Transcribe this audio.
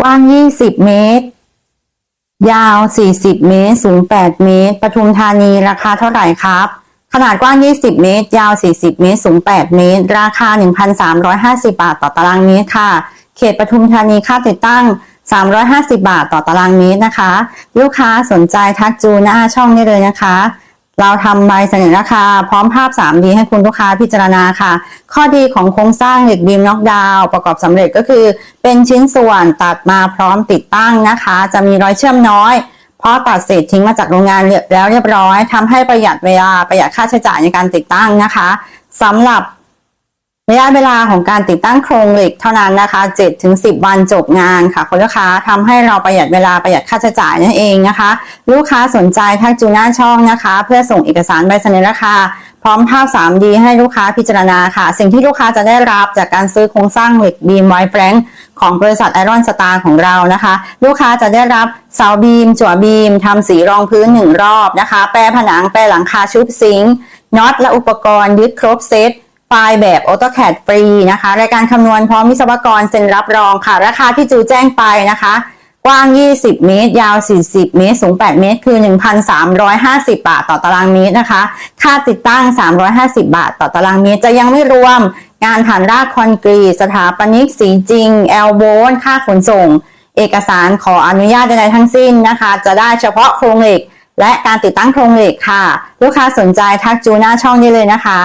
กว้าง 20 เมตร ยาว 40 เมตร สูง 8 เมตร ปทุมธานีราคาเท่าไหร่ครับ ขนาดกว้าง 20 เมตร ยาว 40 เมตร สูง 8 เมตร ราคา 1,350 บาทต่อตารางเมตรค่ะ เขตปทุมธานีค่าติดตั้ง 350 บาทต่อตารางเมตรนะคะ ลูกค้าสนใจทักจูหน้าช่องได้เลยนะคะ เราทำใบเสนอราคา พร้อมภาพ 3D ให้คุณลูกค้าพิจารณาค่ะ ข้อดีของโครงสร้างเหล็กบีมน็อกดาวน์ประกอบสำเร็จก็คือ เป็นชิ้นส่วนตัดมาพร้อมติดตั้งนะคะ จะมีรอยเชื่อมน้อยเพราะตัดเศษทิ้งมาจากโรงงานแล้วเรียบร้อยทำให้ประหยัดเวลาประหยัดค่าใช้จ่ายในการติดตั้งนะคะสำหรับ ระยะเวลาของการติดตั้งโครงเหล็กเท่านั้นนะคะ7ถึง10 วันจบงานค่ะคุณลูกค้าทำให้เราประหยัดเวลาประหยัดค่าใช้จ่ายนั่นเองนะคะ ลูกค้าสนใจทักจูน้าช่องนะคะ เพื่อส่งเอกสารใบเสนอราคา พร้อมภาพ 3D ให้ลูกค้าพิจารณาค่ะ สิ่งที่ลูกค้าจะได้รับจากการซื้อโครงสร้างเหล็กบีมไวแฟรงของบริษัทไอรอนสตาร์ของเรานะคะ ลูกค้าจะได้รับเสาบีมจั่วบีมทำสีรองพื้นหนึ่งรอบนะคะ แปรผนังแปรหลังคาชุบซิงค์น็อตและอุปกรณ์ยึดครบเซต ไฟล์แบบ AutoCAD ฟรีนะคะ รายการคำนวณพร้อมวิศวกรเซ็นรับรองค่ะ ราคาที่จูแจ้งไปนะคะ กว้าง 20 เมตร ยาว 40 เมตร สูง 8 เมตร คือ 1,350 บาทต่อตารางเมตรนะคะ ค่าติดตั้ง 350 บาทต่อตารางเมตร จะยังไม่รวมงานฐานรากคอนกรีต สถาปนิก สีจริง แอลโบน ค่าขนส่ง เอกสารขออนุญาตใดๆทั้งสิ้นนะคะ จะได้เฉพาะโครงเหล็ก และการติดตั้งโครงเหล็กค่ะ ลูกค้าสนใจทักจูหน้าช่องได้เลยนะคะ